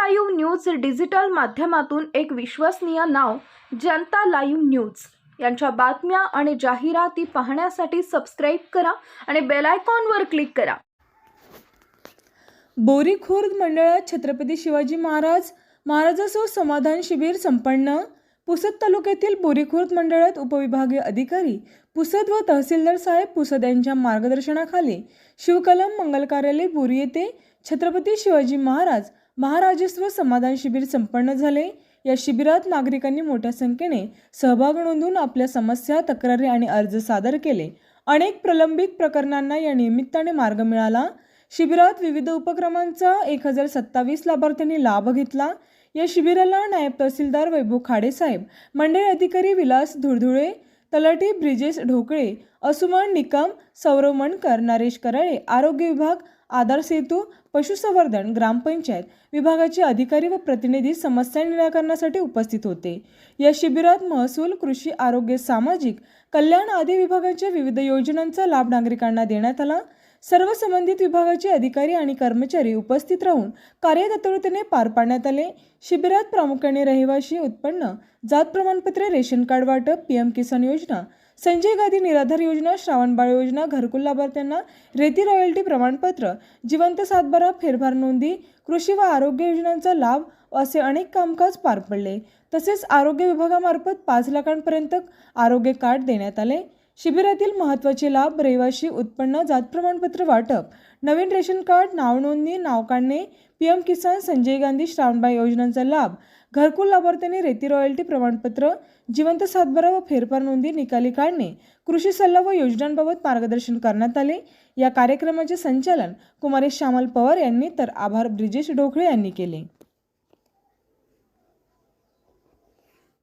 Live news digital माध्यमातून एक विश्वसनीय नाव जनता लाईव्ह न्यूज. यांच्या बातम्या आणि जाहिराती पाहण्यासाठी सबस्क्राईब करा आणि बेलायकॉनवर क्लिक करा. बोरी खुर्द मंडळात छत्रपती शिवाजी महाराज महाराजासह समाधान शिबिर संपन्न. पुसद तालुक्यातील बोरीखुर्द मंडळात उपविभागीय अधिकारी पुसद व तहसीलदार साहेब पुसद यांच्या मार्गदर्शनाखाली शिवकलम मंगल कार्यालय बोरी येथे छत्रपती शिवाजी महाराज महाराजस्व समाधान शिबिर संपन्न झाले. या शिबिरात नागरिकांनी मोठ्या संख्येने सहभाग नोंदवून आपल्या समस्या तक्रारी आणि अर्ज सादर केले. अनेक प्रलंबित प्रकरणांना या निमित्ताने मार्ग मिळाला. शिबिरात विविध उपक्रमांचा एक हजार सत्तावीस लाभार्थ्यांनी लाभ घेतला. या शिबिराला नायब तहसीलदार वैभव खाडेसाहेब मंडळ अधिकारी विलास धुळधुळे तलाठी ब्रिजेश ढोकळे असुमन निकम सौरव मणकर नरेश कराळे आरोग्य विभाग आधार सेतू पशुसंवर्धन ग्रामपंचायत विभागाचे अधिकारी व प्रतिनिधी समस्या निराकरणासाठी उपस्थित होते. या शिबिरात महसूल कृषी आरोग्य सामाजिक कल्याण आदी विभागाच्या विविध योजनांचा लाभ नागरिकांना देण्यात आला. सर्व संबंधित विभागाचे अधिकारी आणि कर्मचारी उपस्थित राहून कार्यतत्परतेने पार पाडण्यात आले. शिबिरात प्रामुख्याने रहिवाशी उत्पन्न जात प्रमाणपत्रे रेशन कार्ड वाटप पीएम किसान योजना संजय गांधी निराधार योजना श्रावणबाळ योजना घरकुल लाभार्थ्यांना रेती रॉयल्टी प्रमाणपत्र जिवंत सातबारा फेरफार नोंदी कृषी व आरोग्य योजनांचा लाभ असे अनेक कामकाज पार पडले. तसेच आरोग्य विभागामार्फत पाच लाखांपर्यंत आरोग्य कार्ड देण्यात आले. शिबिरातील महत्त्वाचे लाभ रहिवाशी उत्पन्न जात प्रमाणपत्र वाटप नवीन रेशन कार्ड नावनोंदणी नाव काढणे पीएम किसान संजय गांधी श्रावणबाई योजनांचा लाभ घरकुल लाभार्थ्यांनी रेती रॉयल्टी प्रमाणपत्र जिवंत सातबारा व फेरफार नोंदी निकाली काढणे कृषी सल्ला व योजनांबाबत मार्गदर्शन करण्यात आले. या कार्यक्रमाचे संचालन कुमारी श्यामल पवार यांनी तर आभार ब्रिजेश ढोकळे यांनी केले.